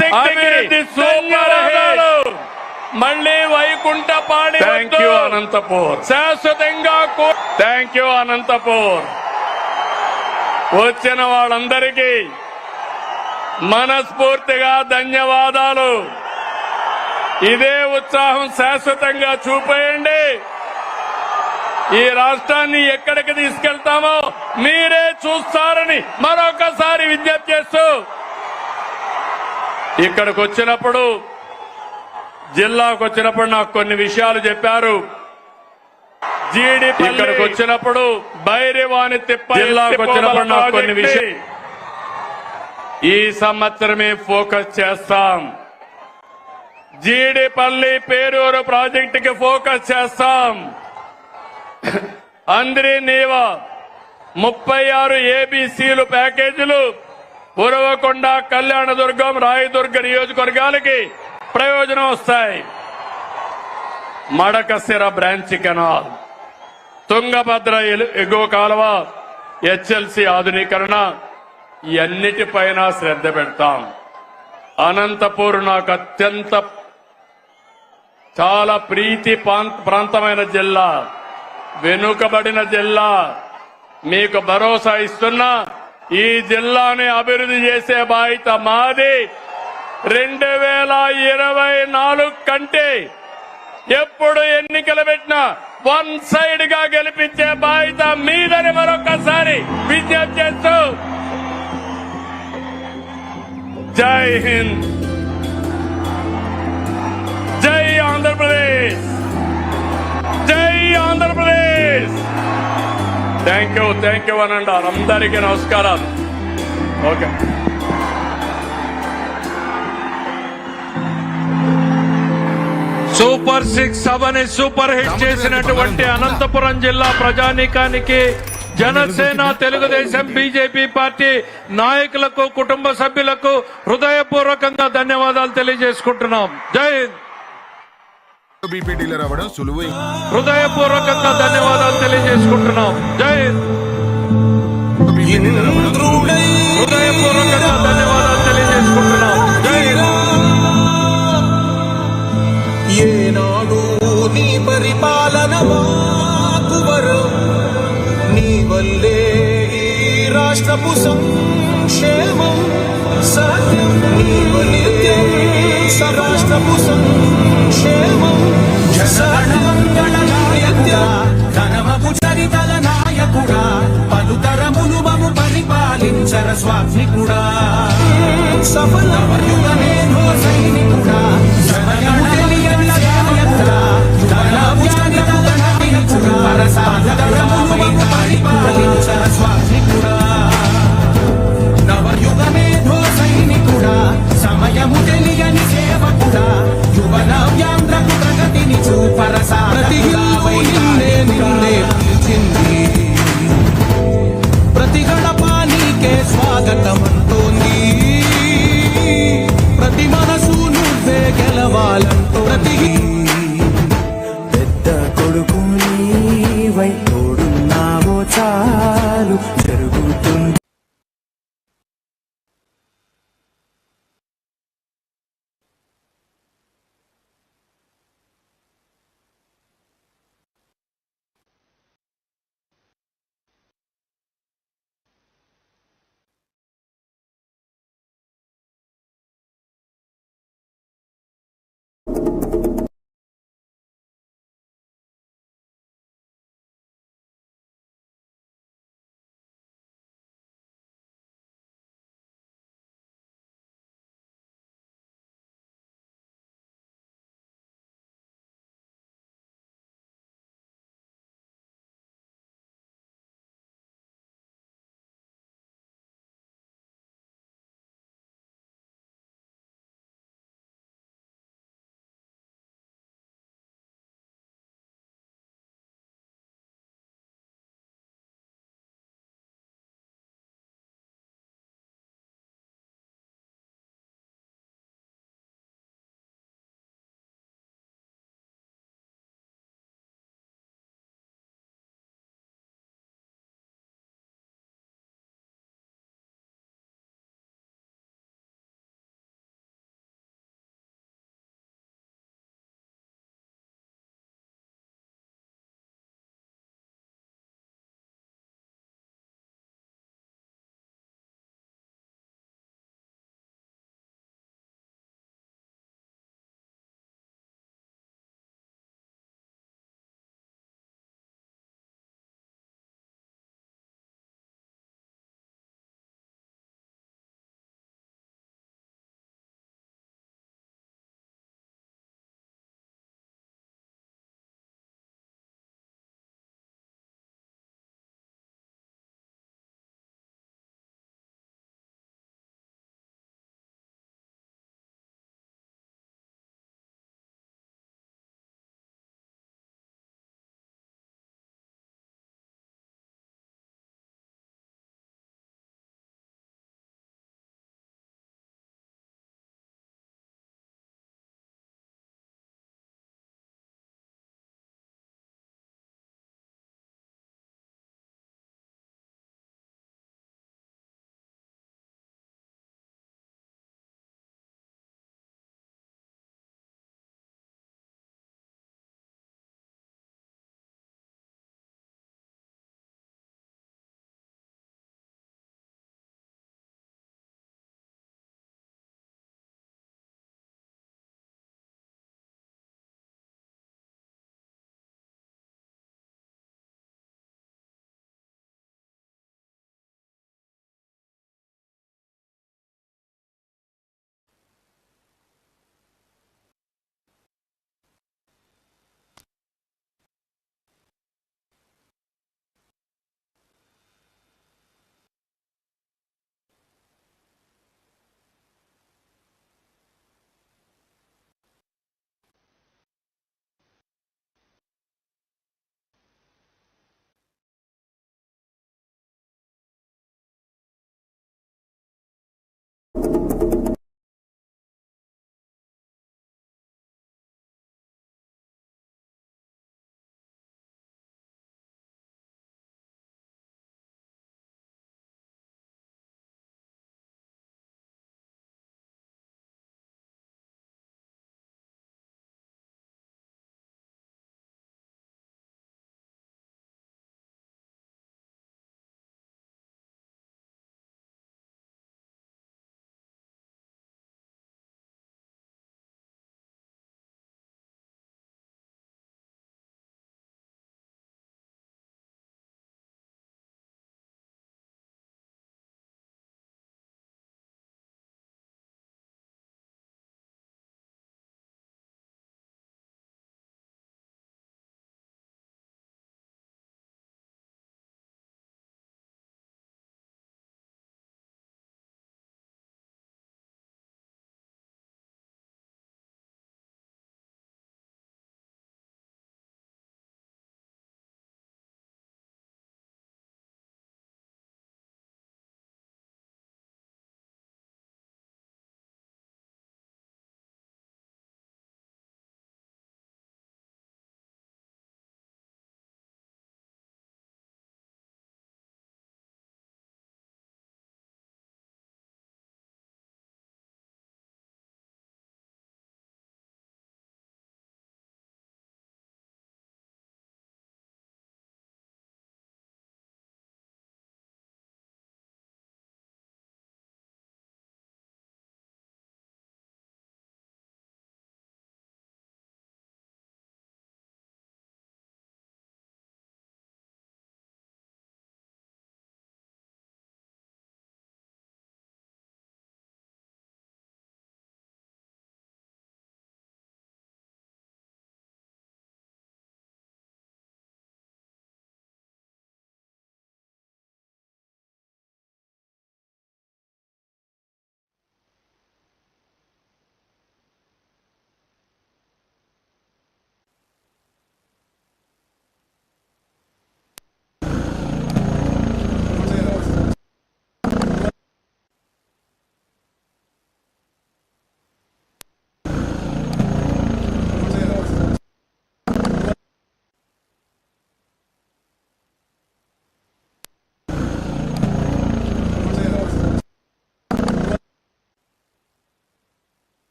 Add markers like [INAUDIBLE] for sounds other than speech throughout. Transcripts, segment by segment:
Hit. మళ్ళీ వైకుంఠపాడి thank you Anantapur. శాశ్వతంగా thank you Anantapur. వచ్చిన వాళ్ళందరికీ మనస్ఫూర్తిగా ధన్యవాదాలు. ఇదే ఉత్సాహం శాశ్వతంగా చూపేయండి. ఈ రాష్ట్రాన్ని ఎక్కడికి తీసుకెళ్తామో మీరే చూస్తారని మరొకసారి విజ్ఞప్తి చేస్తూ ఇక్కడికి వచ్చినప్పుడు జిల్లాకు వచ్చినప్పుడు నాకు కొన్ని విషయాలు చెప్పారు. జీడిపి ఇక్కడికి వచ్చినప్పుడు బైరివాణి తిప్ప జిల్లాకు వచ్చినప్పుడు నాకు కొన్ని విషయాలు ఈ సంవత్సరమే ఫోకస్ చేస్తాం. జీడిపల్లి పేరూరు ప్రాజెక్టుకి ఫోకస్ చేస్తాం. [COUGHS] అందరి నీవా ముప్పై ఆరు ఏబిసిలు ప్యాకేజీలు ఉరవకొండ కళ్యాణదుర్గం రాయదుర్గ నియోజకవర్గాలకి ప్రయోజనం వస్తాయి. మడకసిర బ్రాంచ్ కెనాల్ తుంగభద్ర ఎలు- ఎగువ కాలువ హెచ్ఎల్సి ఆధునీకరణ ఇవన్నిటిపైన శ్రద్ధ పెడతాం. అనంతపూర్ నాకు అత్యంత చాలా ప్రీతి ప్రాంతమైన జిల్లా. వెనుకబడిన జిల్లా. మీకు భరోసా ఇస్తున్నా. ఈ జిల్లాని అభివృద్ధి చేసే బాధ్యత మాది. రెండు వేల ఇరవై నాలుగు కంటే ఎప్పుడు ఎన్నికలు పెట్టినా వన్ సైడ్గా గెలిపించే బాధ్యత మీదని మరొకసారి విజ్ఞప్తి చేస్తూ. Jai Hind. Thank you thank you అనండి అందరికీ నమస్కారాలు. ఓకే సూపర్ సిక్స్ సభని సూపర్ హిట్ చేసినటువంటి అనంతపురం జిల్లా ప్రజానీకానికి జనసేన తెలుగుదేశం బీజేపీ పార్టీ నాయకులకు కుటుంబ సభ్యులకు హృదయపూర్వకంగా ధన్యవాదాలు తెలియజేసుకుంటున్నాం. జై హింద్. బీపీ డీలర్ అవ్వడం సులువు. హృదయపూర్వకంగా ధన్యవాదాలు తెలియజేసుకుంటున్నాం. జై హృదయపూర్వకంగా ధన్యవాదాలు తెలియజేసుకుంటున్నాం. జై హింద్. ఏనాడు నీ పరిపాలన మాకు వరం. నీ వల్లే ఈ రాష్ట్రపు సంక్షేమం సత్యం నీ వల్లే రాష్ట్రపు సంక్షేమం. జనగణమంగళ నాయకుడా ధనమపు చరితల నాయకుడా పలుతరములు మము పరిపాలించర స్వామికుడా సఫలమయుగమేధో సైనికుడా జనగణ తెలియని చూపరస. ప్రతి ఇల్లు నిన్నే నిన్నే పిలిచింది ప్రతి గడప నీకే స్వాగతం అంటోంది ప్రతి మనసు నువ్వే గెలవాలంటూ ప్రతి పెద్ద కొడుకు నీవై తోడున్నావో చాలు.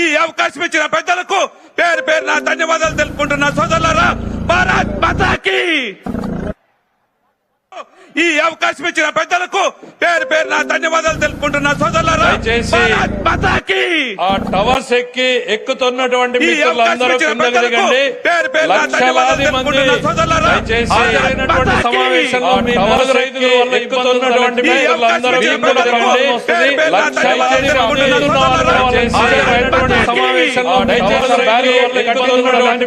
ఈ అవకాశం ఇచ్చిన పెద్దలకు పేరు పేరు నా ధన్యవాదాలు తెలుపుకుంటున్నా సోదరులారా. భారత్ మాతాకి! ఈ అవకాశం ఇచ్చిన పెద్దలకు పేరు పేరు నా ధన్యవాదాలు తెలుపుకుంటున్నా సోదరులారా. మాతాకి. ఆ టవర్స్ ఎక్కి ఎక్కుతున్నటువంటి లక్షలాది మంది సమావేశంలో టవర్స్ రైతుల వల్ల ఎక్కుతున్నటువంటి సమావేశంలో ఎక్కుతున్నటువంటి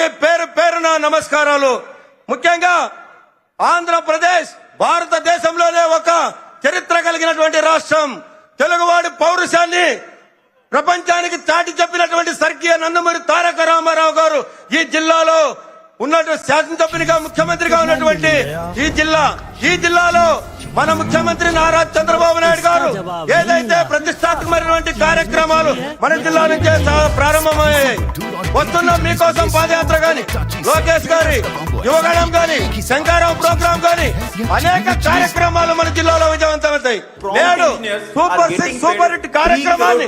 పేరు పేరున నమస్కారాలు. ముఖ్యంగా ఆంధ్రప్రదేశ్ భారతదేశంలోనే ఒక చరిత్ర కలిగినటువంటి రాష్ట్రం. తెలుగువాడి పౌరుషాన్ని ప్రపంచానికి చాటి చెప్పినటువంటి స్వర్గీయ నందమూరి తారక రామారావు గారు ఈ జిల్లాలో ఉన్నటువంటి శాసనసభ్యునిగా ముఖ్యమంత్రిగా ఉన్నటువంటి ఈ జిల్లా ఈ జిల్లాలో మన ముఖ్యమంత్రి నారా చంద్రబాబు నాయుడు గారు ఏదైతే ప్రతిష్టాత్మకమైనటువంటి కార్యక్రమాలు మన జిల్లా నుంచే ప్రారంభమయ్యాయి. వస్తున్నాం మీకోసం పాదయాత్ర గాని లోకేష్ గారి యువగణం గాని శంకారావు ప్రోగ్రాం గాని అనేక కార్యక్రమాలు మన జిల్లాలో విజయవంతమవుతాయి. నేడు సూపర్ సిక్స్ సూపర్ హిట్ కార్యక్రమాన్ని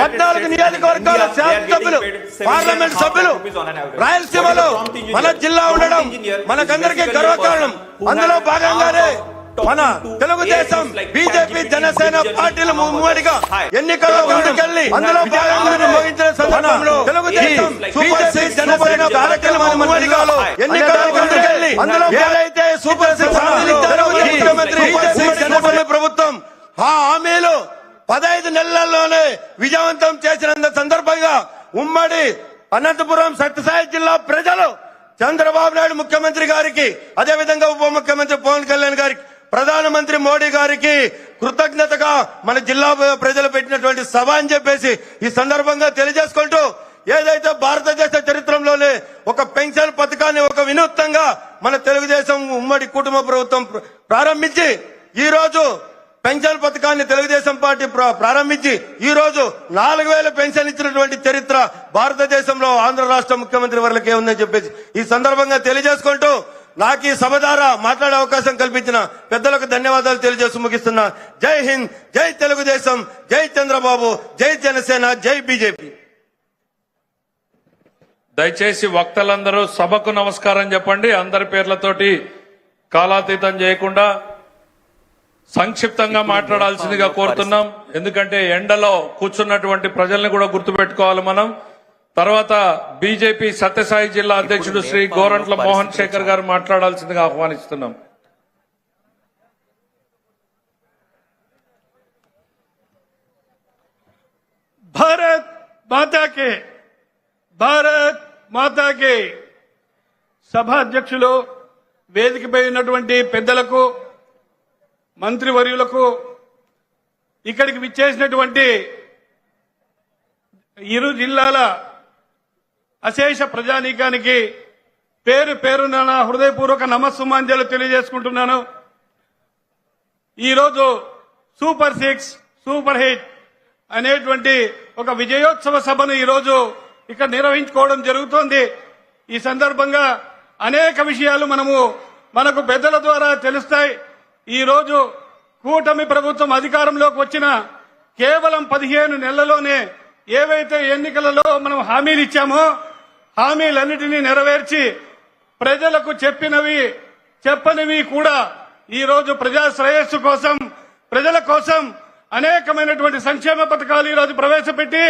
పద్నాలుగు నియోజకవర్గాల శాసనసభ్యులు పార్లమెంట్ సభ్యులు రాయలసీమలో మన జిల్లా ఉండడం మనకందరికీ గర్వకారణం. అందులో భాగంగానే మన తెలుగుదేశం బీజేపీ జనసేన పార్టీలు ఉమ్మడిగా ఎన్నికల్లో ముందుకెళ్ళి అందులో భాగంగానే ముగించిన సందర్భంలో తెలుగుదేశం బీజేపీ జనసేన పార్టీలు ఉమ్మడిగా ఎన్నికల్లో ముందుకెళ్ళి అందులో ఏదైతే సూపర్ సిక్స్ ముఖ్యమంత్రి ప్రభుత్వం ఆ హామీలు పదహైదు నెలల్లోనే విజయవంతం చేసిన సందర్భంగా ఉమ్మడి అనంతపురం సత్యసాయి జిల్లా ప్రజలు చంద్రబాబు నాయుడు ముఖ్యమంత్రి గారికి అదే విధంగా ఉప ముఖ్యమంత్రి పవన్ కళ్యాణ్ గారికి ప్రధానమంత్రి మోడీ గారికి కృతజ్ఞతగా మన జిల్లా ప్రజలు పెట్టినటువంటి సభ అని చెప్పేసి ఈ సందర్భంగా తెలియజేసుకుంటూ ఏదైతే భారతదేశ చరిత్రలోనే ఒక పెన్షన్ పథకాన్ని ఒక వినూత్నంగా మన తెలుగుదేశం ఉమ్మడి కుటుంబ ప్రభుత్వం ప్రారంభించి ఈ రోజు పెన్షన్ పథకాన్ని తెలుగుదేశం పార్టీ ప్ర- ప్రారంభించి ఈ రోజు నాలుగు వేల పెన్షన్ ఇచ్చినటువంటి చరిత్ర భారతదేశంలో ఆంధ్ర రాష్ట్ర ముఖ్యమంత్రి వర్లకే ఉందని చెప్పేసి ఈ సందర్భంగా తెలియజేసుకుంటూ నాకు ఈ సభ ద్వారా మాట్లాడే అవకాశం కల్పించిన పెద్దలకు ధన్యవాదాలు తెలియజేసి ముగిస్తున్నా. జై హింద్ జై తెలుగుదేశం జై చంద్రబాబు జై జనసేన జై బీజేపీ. దయచేసి వక్తలందరూ సభకు నమస్కారం చెప్పండి. అందరి పేర్లతోటి కాలాతీతం చేయకుండా సంక్షిప్తంగా మాట్లాడాల్సిందిగా కోరుతున్నాం. ఎందుకంటే ఎండలో కూర్చున్నటువంటి ప్రజల్ని కూడా గుర్తుపెట్టుకోవాలి మనం. తర్వాత బీజేపీ సత్యసాయి జిల్లా అధ్యక్షుడు శ్రీ గోరంట్ల మోహన్ శేఖర్ గారు మాట్లాడాల్సిందిగా ఆహ్వానిస్తున్నాం. భారత్ మాతాకే భారత్ మాతాకే. సభ అధ్యక్షులు వేదికపై ఉన్నటువంటి పెద్దలకు మంత్రివర్యులకు ఇక్కడికి విచ్చేసినటువంటి ఇరు జిల్లాల అశేష ప్రజానీకానికి పేరు పేరున నా హృదయపూర్వక నమస్సుమాంజలు తెలియజేసుకుంటున్నాను. ఈరోజు సూపర్ సిక్స్ సూపర్ హిట్ అనేటువంటి ఒక విజయోత్సవ సభను ఈరోజు ఇక్కడ నిర్వహించుకోవడం జరుగుతోంది. ఈ సందర్భంగా అనేక విషయాలు మనము మనకు పెద్దల ద్వారా తెలుస్తాయి. ఈ రోజు కూటమి ప్రభుత్వం అధికారంలోకి వచ్చిన కేవలం పదిహేను నెలల్లోనే ఏవైతే ఎన్నికలలో మనం హామీలు ఇచ్చామో హామీలన్నిటినీ నెరవేర్చి ప్రజలకు చెప్పినవి చెప్పనివి కూడా ఈ రోజు ప్రజా శ్రేయస్సు కోసం ప్రజల కోసం అనేకమైనటువంటి సంక్షేమ పథకాలు ఈ రోజు ప్రవేశపెట్టి